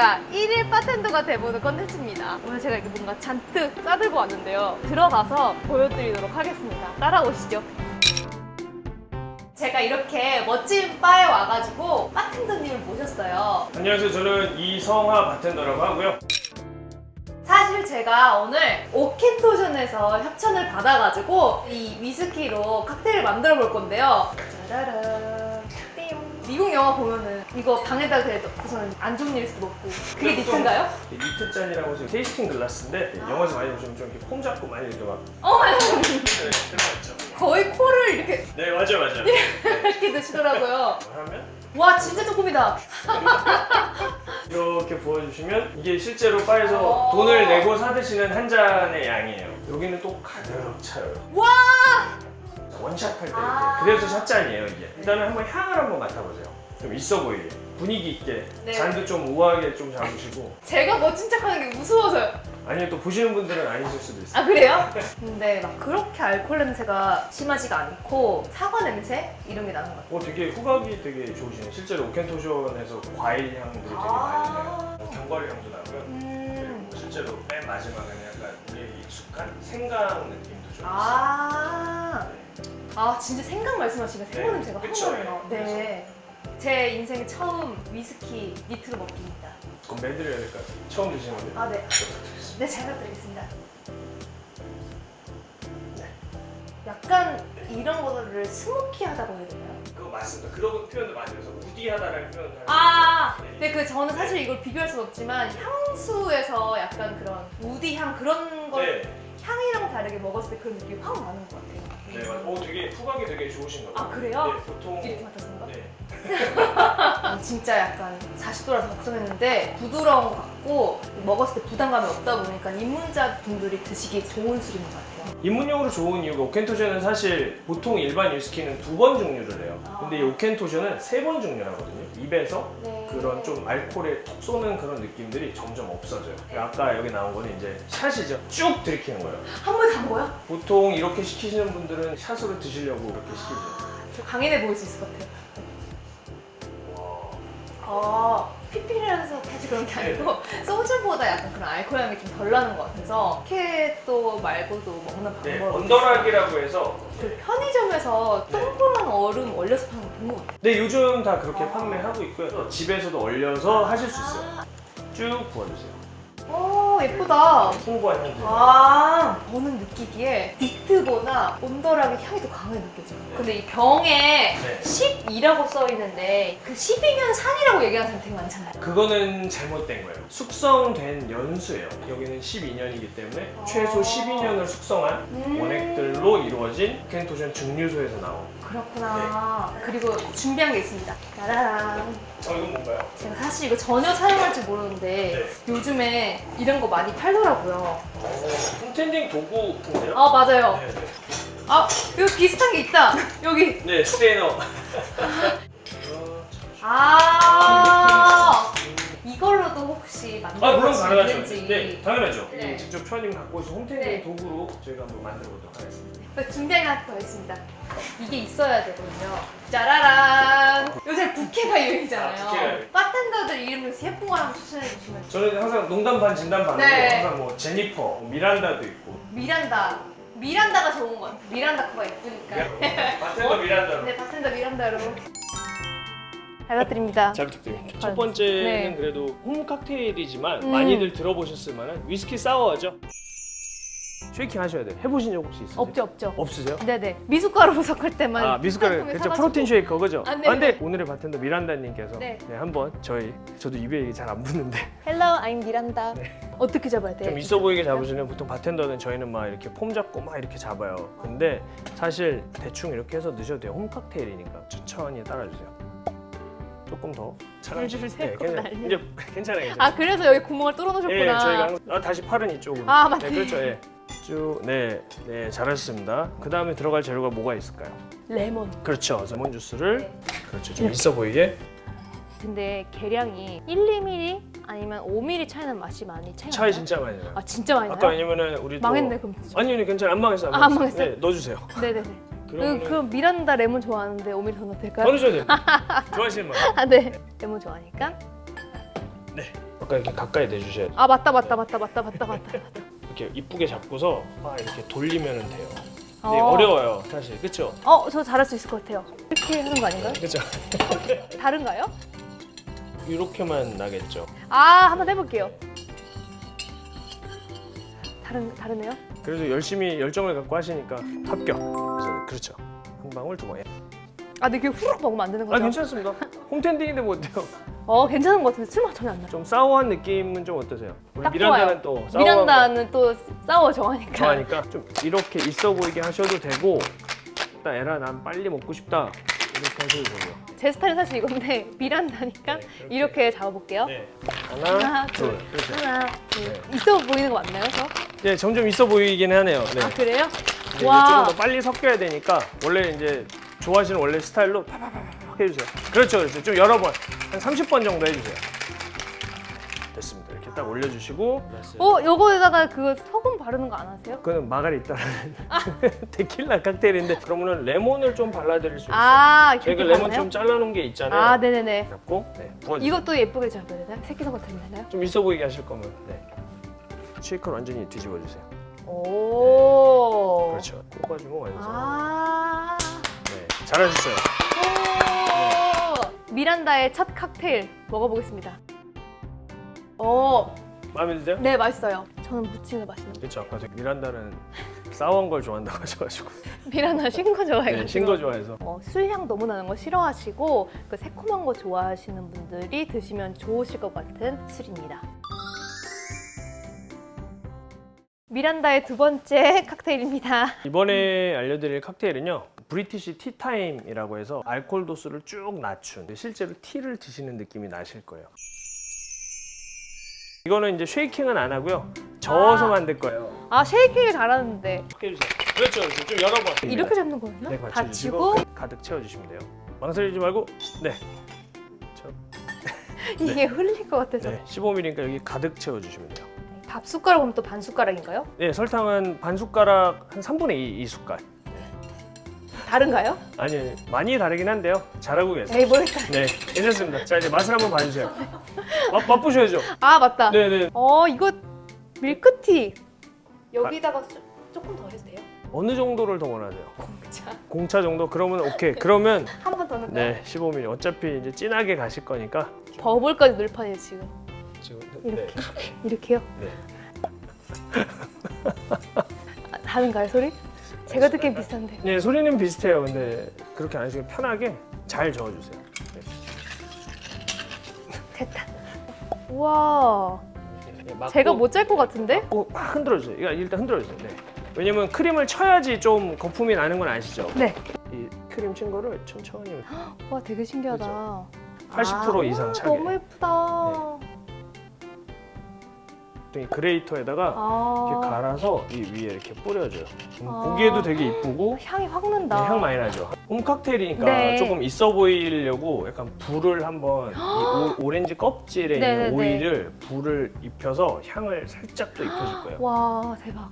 제가 1일 바텐더가 돼보는 컨텐츠입니다. 오늘 제가 이렇게 뭔가 잔뜩 싸들고 왔는데요. 들어가서 보여드리도록 하겠습니다. 따라오시죠. 제가 이렇게 멋진 바에 와가지고 바텐더님을 모셨어요. 안녕하세요. 저는 이성하 바텐더라고 하고요. 사실 제가 오늘 오켄토션에서 협찬을 받아가지고 이 위스키로 칵테일을 만들어 볼 건데요. 짜라란. 미국 영화 보면은 이거 방에다 대고서는 안 좋은 일 수도 없고 그게 니트인가요? 니트 짠이라고 해서 테이스팅 글라스인데 영화에서 많이 보시면 좀 이렇게 폼 잡고 많이 이렇게 막 어 맞아요. 네, 들어갔죠. 거의 코를 이렇게 네, 맞아요, 맞아요. 이렇게 드시더라고요. 하면 와 진짜 조금이다. 이렇게 부어주시면 이게 실제로 바에서 어. 돈을 내고 사 드시는 한 잔의 양이에요. 여기는 또 가득 차요. 와 원샷 할때 이렇게. 아. 그래서 샷잔이에요, 이게. 일단은 한번 향을 한번 맡아보세요. 좀 있어 보이게. 분위기 있게. 네. 잔도 좀 우아하게 좀 잡으시고. 제가 멋진 척하는 게 무서워서요. 아니면 또 보시는 분들은 아니실 수도 있어요. 아 그래요? 근데 막 그렇게 알코올 냄새가 심하지가 않고 사과 냄새 이런 게 나는 것 같아요. 어, 되게 후각이 되게 좋으시네. 실제로 오켄토션에서 과일 향들이 되게 많이 나요. 뭐 견과류 향도 나고요. 음. 그리고 실제로 맨 마지막에는 약간 우리에게 익숙한 생강 느낌도 좀 있어요. 아, 네. 아 진짜 생강 말씀하시니까 생강 네, 냄새가 확 그쵸, 나네요. 네. 네. 제 인생 처음 위스키 니트로 먹기입니다. 그럼 매드려야 될까요? 처음 드시는 건데. 아 네. 부탁드리겠습니다. 네, 잘 부탁드리겠습니다. 네. 약간 이런 거를 스모키하다고 해야 되나요? 그거 맞습니다. 그런 표현도 많이 해서 우디하다라는 표현을 하는 아, 네. 네, 그 저는 사실 이걸 비교할 순 없지만 향수에서 약간 그런 우디 향 그런 걸 네, 향이랑 다르게 먹었을 때 그런 느낌이 확 나는 것 같아요. 오, 되게 좋으신가 봐요. 아, 그래요? 네, 보통 이렇게 맡았습니다. 네. 아, 진짜 약간 40도라서 걱정했는데 부드러운 것 같고 먹었을 때 부담감이 없다 보니까 입문자 분들이 드시기 좋은 술인 것 같아요. 입문용으로 좋은 이유가 오켄토션은 사실 보통 일반 위스키는 두 번 종류를 해요. 아. 근데 이 오켄토션은 세 번 종류를 하거든요. 입에서 네. 그런 좀 알코올에 톡 쏘는 그런 느낌들이 점점 없어져요. 아까 여기 나온 거는 이제 샷이죠. 쭉 들이키는 거예요. 한 번에 단 거야? 보통 이렇게 시키시는 분들은 샷으로 드시려고 이렇게 시키죠. 저 강인해 보일 수 있을 것 같아요. 아, 피피라서 사실 그런 게 아니고 소주보다 약간 그런 알코올 향이 좀 덜 나는 것 같아서 케또 말고도 먹는 네, 방법이 언더락이라고 해서 그 편의점에서 네. 동그란 얼음 얼려서 파는 거 본 것 같아요. 네, 요즘 다 그렇게 아. 판매하고 있고요. 집에서도 얼려서 하실 수 있어요. 아, 쭉 부어주세요. 오, 예쁘다. 풍부한 향기. 아, 저는 느끼기에 니트보다 온더락의 향이 더 강하게 느껴져요. 근데 이 병에 네. 12라고 써 있는데 그 12년 산이라고 얘기하는 사람 되게 많잖아요. 그거는 잘못된 거예요. 숙성된 연수예요. 여기는 12년이기 때문에 아. 최소 12년을 숙성한 음. 원액들로 이루어진 켄토션 증류소에서 나온. 그렇구나. 그리고 준비한 게 있습니다. 짜라란. 어, 이건 뭔가요? 제가 사실 이거 전혀 사용할 줄 모르는데 요즘에 이런 거 많이 팔더라고요. 홈텐딩 도구인데요? 아, 맞아요. 네, 네. 아, 여기 비슷한 게 있다. 여기. 네, 스테이너. 아, 이걸로도 혹시 아, 만들어 물론 볼수 가능하죠. 있는지. 네, 당연하죠. 네. 이 직접 표님 갖고 오신 홈텐딩 네. 도구로 저희가 한번 만들어 보도록 하겠습니다. 준비한 게 하나 더 있습니다. 이게 있어야 되거든요. 짜라란. 요새 부캐가 아, 유행이잖아요. 부캐가 바텐더들 이름에서 예쁜 거 하나 추천해 주시면. 저는 항상 농담 반 진담 반으로 네. 항상 뭐 제니퍼, 뭐 미란다도 있고 미란다. 미란다가 좋은 것 같아요. 미란다 코가 예쁘니까. 바텐더 미란다로 네, 바텐더 미란다로. 잘 부탁드립니다. 잘 부탁드립니다. 아, 첫 번째는 네. 그래도 홈 칵테일이지만 음. 많이들 들어보셨을 만한 위스키 사워죠. 쉐이킹 하셔야 돼요. 해보신 적 혹시 있으세요? 없죠, 없죠. 없으세요? 네네. 미숫가루 섞을 때만. 아 미숫가루 그죠 사가지고. 프로틴 쉐이커 그죠? 아, 네. 근데 오늘의 바텐더 미란다님께서 네. 네. 한번 저희 저도 입에 잘안 붙는데 Hello, I'm 미란다. 어떻게 잡아야 돼? 좀 있어 보이게 잡으시는 보통 바텐더는 저희는 막 이렇게 폼 잡고 막 이렇게 잡아요. 근데 사실 대충 이렇게 해서 드셔도 돼요. 홈 칵테일이니까 천천히 따라주세요. 조금 더 차가워. 줄줄 새고 괜찮아요. 난리. 이제 괜찮아요. 괜찮아요. 아 그래서 여기 구멍을 뚫어 놓으셨구나. 예, 저희가 한- 아, 다시 팔은 이쪽으로. 아, 맞네. 네, 그렇죠. 예. 쭉, 네, 네, 잘하셨습니다. 그 다음에 들어갈 재료가 뭐가 있을까요? 레몬. 그렇죠. 레몬 주스를 네. 그렇죠. 좀 있어 보이게. 근데 계량이 1, 2mm 아니면 5mm 차이는 맛이 많이 차이 차이 나요? 진짜 많이 나요. 아 진짜 많이 아까 나요? 왜냐면은 우리 망했네 그럼. 아니, 아니 괜찮아. 안 망했어. 안 아, 망했어. 안 망했어요? 네, 넣어주세요. 네네네. 그러면 그, 그럼 미란다 레몬 좋아하는데 5mm 더 넣어도 될까요? 더 넣으셔야 돼요. 좋아하시는 맛. 아 네. 레몬 좋아하니까. 아까 이렇게 가까이 대주셔야 돼요. 아 맞다 맞다 맞다 맞다 맞다 맞다. 맞다. 이렇게 이쁘게 잡고서 막 이렇게 돌리면 돼요. 어. 네, 어려워요, 사실. 그렇죠? 어, 저 잘할 수 있을 것 같아요. 이렇게 하는 거 아닌가요? 그렇죠. 다른가요? 이렇게만 나겠죠. 아, 한번 해볼게요. 다른 다르네요. 그래도 열심히 열정을 갖고 하시니까 합격. 그렇죠. 한 방울 두 방. 아, 근데 이게 후루룩 먹으면 안 되는 아 거죠? 괜찮습니다. 홈텐딩인데 뭐 어때요? 어, 괜찮은 것 같은데 술맛 전혀 안 나요. 좀 싸워한 느낌은 좀 어떠세요? 우리 딱 미란다는 또 싸워한 거 미란다는 또 싸워 좋아하니까. 좋아하니까 좀 이렇게 있어 보이게 하셔도 되고 일단 에라 난 빨리 먹고 싶다 이렇게 하셔도 되고요. 제 스타일은 사실 이건데 미란다니까 네, 그렇게. 이렇게 잡아볼게요. 네. 하나, 하나, 둘. 둘. 그렇죠. 하나, 둘. 네. 있어 보이는 거 맞나요, 저? 네, 점점 있어 보이긴 하네요. 네. 아, 그래요? 근데 와. 이게 조금 더 빨리 섞여야 되니까 원래 이제 좋아하시는 원래 스타일로 팍팍팍팍 해주세요. 그렇죠, 그렇죠. 좀 여러 번, 한 30번 정도 해주세요. 됐습니다. 이렇게 딱 올려주시고. 어, 요거에다가 그 소금 바르는 거 안 하세요? 그거는 마가리타라는 데킬라 칵테일인데 그러면은 레몬을 좀 발라드릴 수 있어요. 아, 저희가 레몬 바르나요? 좀 잘라놓은 게 있잖아요. 아, 네네네. 잡고 네, 부어주세요. 이것도 예쁘게 잡아야 되나요? 새끼손가락 되나요? 좀 있어 보이게 하실 거면 네. 쉐이커를 완전히 뒤집어 주세요. 오. 그렇죠. 꼽아주면 완성. 아. 네, 잘하셨어요. 오. 미란다의 첫 칵테일 먹어보겠습니다. 어, 마음에 드세요? 네 맛있어요. 저는 무침을 거. 그렇죠. 아까 되게 미란다는 싸운 걸 좋아한다고 하셔가지고 미란다 신거 좋아해요. 네, 신거 좋아해서 어, 술향 너무 나는 거 싫어하시고 그 새콤한 거 좋아하시는 분들이 드시면 좋으실 것 같은 술입니다. 미란다의 두 번째 칵테일입니다. 이번에 알려드릴 칵테일은요 브리티시 티타임이라고 해서 알코올 도수를 쭉 낮춘 실제로 티를 드시는 느낌이 나실 거예요. 이거는 이제 쉐이킹은 안 하고요. 저어서 아. 만들 거예요. 아 쉐이킹을 잘하는데. 해주세요. 그렇죠 그렇죠. 좀 여러 번. 이렇게 잡는 거였나? 네, 다 받쳐주시고 치고? 가득 채워주시면 돼요. 망설이지 말고 네, 이게 흘릴 것 같아서. 네 15ml니까 여기 가득 채워주시면 돼요 밥 숟가락 하면 또 반 숟가락인가요? 네 설탕은 반 숟가락 한 3분의 2, 2 숟갈 다른가요? 아니 많이 다르긴 한데요 잘하고 계세요 에이 뭘까? 네 괜찮습니다 자 이제 맛을 한번 봐주세요 맛, 맛보셔야죠 아 맞다. 네네 어 이거 밀크티 여기다가 조, 조금 더 해도 돼요? 어느 정도를 더 원하세요? 공차 공차 정도? 그러면 오케이 그러면 한 번 더 넣을까요? 네 15mm 어차피 이제 진하게 가실 거니까 버블까지 넣을 판이에요 지금 지금 이렇게 이렇게요? 네. 아, 다른가요 소리? 제가 듣기엔 비슷한데 네 소리는 비슷해요 근데 그렇게 안 하시고 편하게 잘 저어주세요 네. 됐다. 우와 네, 막고 제가 못짤것 같은데? 막고 막 흔들어주세요 이거 일단 흔들어주세요 네. 왜냐면 크림을 쳐야지 좀 거품이 나는 건 아시죠? 네. 이 크림 친 거를 천천히 와 되게 신기하다. 80% 아, 이상 와, 차게 네. 너무 예쁘다. 이 그레이터에다가 이렇게 아 갈아서 이 위에 이렇게 뿌려줘요 음, 아. 보기에도 되게 이쁘고 향이 확 네, 난다. 향 많이 나죠. 홈 칵테일이니까 네. 조금 있어 보이려고 약간 불을 한번 이 오, 렌지 껍질에 네네네. 있는 오일을 불을 입혀서 향을 살짝 더 입혀줄 거예요. 와 대박.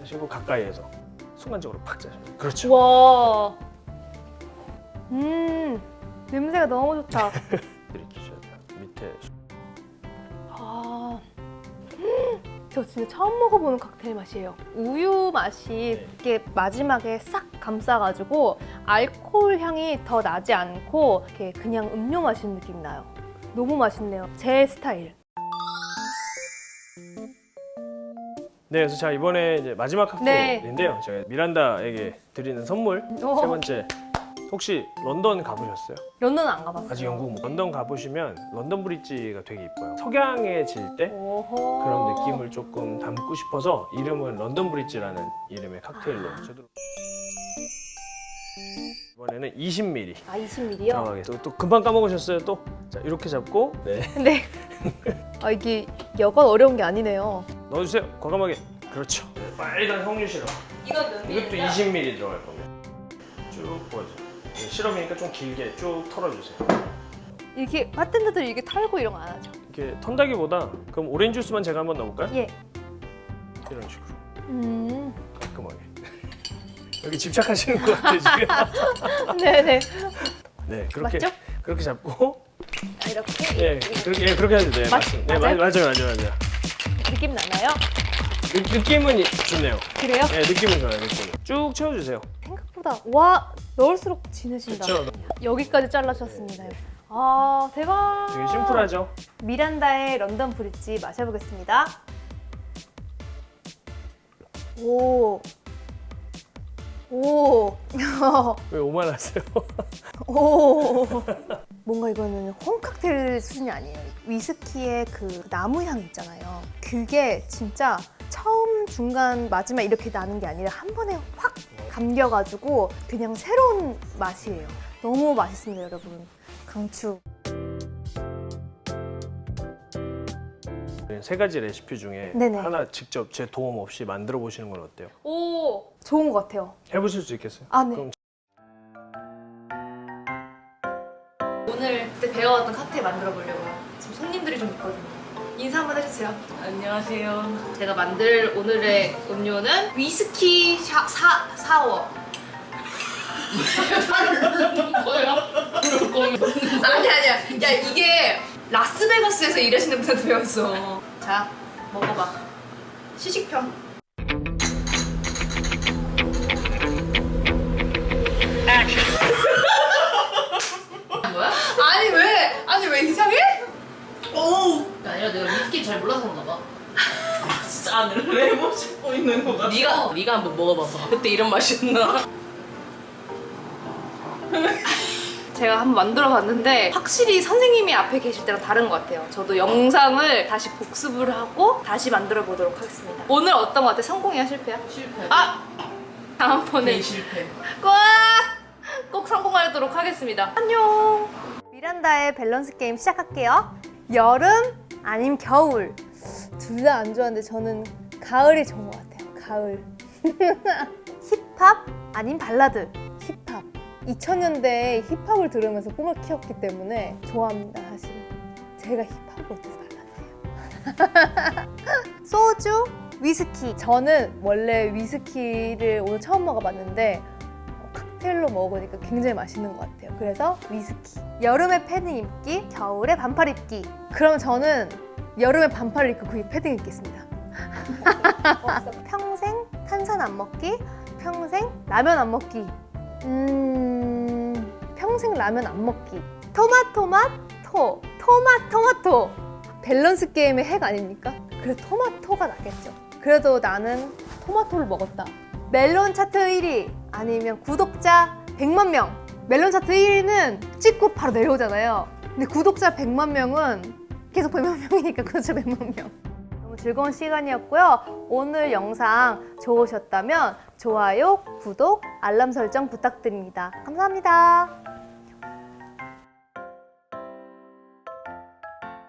하시고 가까이에서 순간적으로 팍 짜죠. 그렇죠. 와. 음 냄새가 너무 좋다. 들이키셔야 돼요. 밑에 저 진짜 처음 먹어보는 칵테일 맛이에요. 우유 맛이 네. 이렇게 마지막에 싹 감싸가지고 알코올 향이 더 나지 않고 이렇게 그냥 음료 마시는 느낌 나요. 너무 맛있네요. 제 스타일. 네, 그래서 자 이번에 이제 마지막 네. 칵테일인데요. 제가 미란다에게 드리는 선물 오. 세 번째. 혹시 런던 가보셨어요? 런던은 안 가봤어요. 아직 영국 못- 런던 가보시면 런던 브릿지가 되게 이뻐요. 석양해질 때 오호. 그런 느낌을 조금 담고 싶어서 이름은 런던 브릿지라는 이름의 칵테일로 저도 이번에는 20ml 아 20ml요? 들어가겠습니다. 또, 또 금방 까먹으셨어요 또? 자 이렇게 잡고 네 근데 아 이게 여간 어려운 게 아니네요. 넣어주세요 과감하게 그렇죠 네, 빨간 석류 시럽 이건 몇 이것도 20ml 들어갈 겁니다 쭉 부어주 네, 시럽이니까 좀 길게 쭉 털어주세요 이렇게 바텐더들 이게 털고 이런 거 안 하죠? 이렇게 턴다기보다 그럼 오렌지 주스만 제가 한번 넣어볼까요? 예. 이런 식으로 음. 깔끔하게 여기 집착하시는 것 같아요 지금 네네. 네 그렇게 맞죠? 그렇게 잡고 아, 이렇게 예, 그렇게 예, 그렇게 해도 돼요. 맞- 맞습니다. 네, 맞아요? 맞- 맞아요, 맞아요, 맞아요. 느낌 나나요? 느, 느낌은 좋네요. 그래요? 네, 느낌은 좋아요, 느낌. 쭉 채워주세요. 생각보다 와 넣을수록 진해진다. 그렇죠. 여기까지 잘라주셨습니다. 아 대박. 되게 심플하죠. 미란다의 런던 브릿지 마셔보겠습니다. 오. 오. 왜 오만하세요? 오. 뭔가 이거는 홈칵테일 수준이 아니에요. 위스키의 그 나무 향 있잖아요. 그게 진짜 처음, 중간, 마지막 이렇게 나는 게 아니라 한 번에 확 감겨가지고 그냥 새로운 맛이에요. 너무 맛있습니다, 여러분. 강추. 세 가지 레시피 중에 네네. 하나 직접 제 도움 없이 만들어 보시는 건 어때요? 오. 좋은 것 같아요. 해보실 수 있겠어요? 아, 네. 그럼 오늘 그때 배워왔던 칵테일 만들어 보려고요. 지금 손님들이 좀 있거든요. 인사 한번 해주세요. 안녕하세요. 제가 만들 오늘의 음료는 위스키 샤, 사, 사워. 아니 아니야. 야 이게 라스베가스에서 일하시는 분한테 배웠어. 자 먹어봐. 시식평. 뭐야? 아니 왜? 아니 왜 이상해? 오! 아니라 내가 위스키 잘 몰라서 그런가 봐. 진짜 안을 왜 멋있고 있는 거 같아. 네가 네가 한번 먹어봐봐. 그때 이런 맛이었나? 제가 한번 만들어 봤는데 확실히 선생님이 앞에 계실 때랑 다른 것 같아요. 저도 영상을 다시 복습을 하고 다시 만들어 보도록 하겠습니다. 오늘 어떤 것 같아? 성공이야 실패야? 실패. 아 다음번에 네 실패. 꼭, 꼭 성공하도록 하겠습니다. 안녕. 미란다의 밸런스 게임 시작할게요. 여름 아니면 겨울. 둘 다 안 좋아하는데 저는 가을이 좋은 것 같아요. 가을. 힙합 아닌 발라드. 힙합. 2000년대에 힙합을 들으면서 꿈을 키웠기 때문에 좋아합니다, 사실. 제가 힙합을 어때서 발라드예요. 소주, 위스키. 저는 원래 위스키를 오늘 처음 먹어봤는데 어, 칵테일로 먹으니까 굉장히 맛있는 것 같아요. 그래서 위스키. 여름에 패딩 입기, 겨울에 반팔 입기. 그럼 저는 여름에 반팔 입고 그게 패딩 입겠습니다. 평생 탄산 안 먹기, 평생 라면 안 먹기. 음, 평생 라면 안 먹기. 토마토맛토, 토마토마토. 밸런스 게임의 핵 아닙니까? 그래 토마토가 낫겠죠. 그래도 나는 토마토를 먹었다. 멜론 차트 1위 아니면 구독자 100만 명. 멜론 차트 1위는 찍고 바로 내려오잖아요. 근데 구독자 100만 명은 계속 100만 명이니까 구독자 100만 명. 너무 즐거운 시간이었고요. 오늘 영상 좋으셨다면 좋아요, 구독, 알람 설정 부탁드립니다. 감사합니다.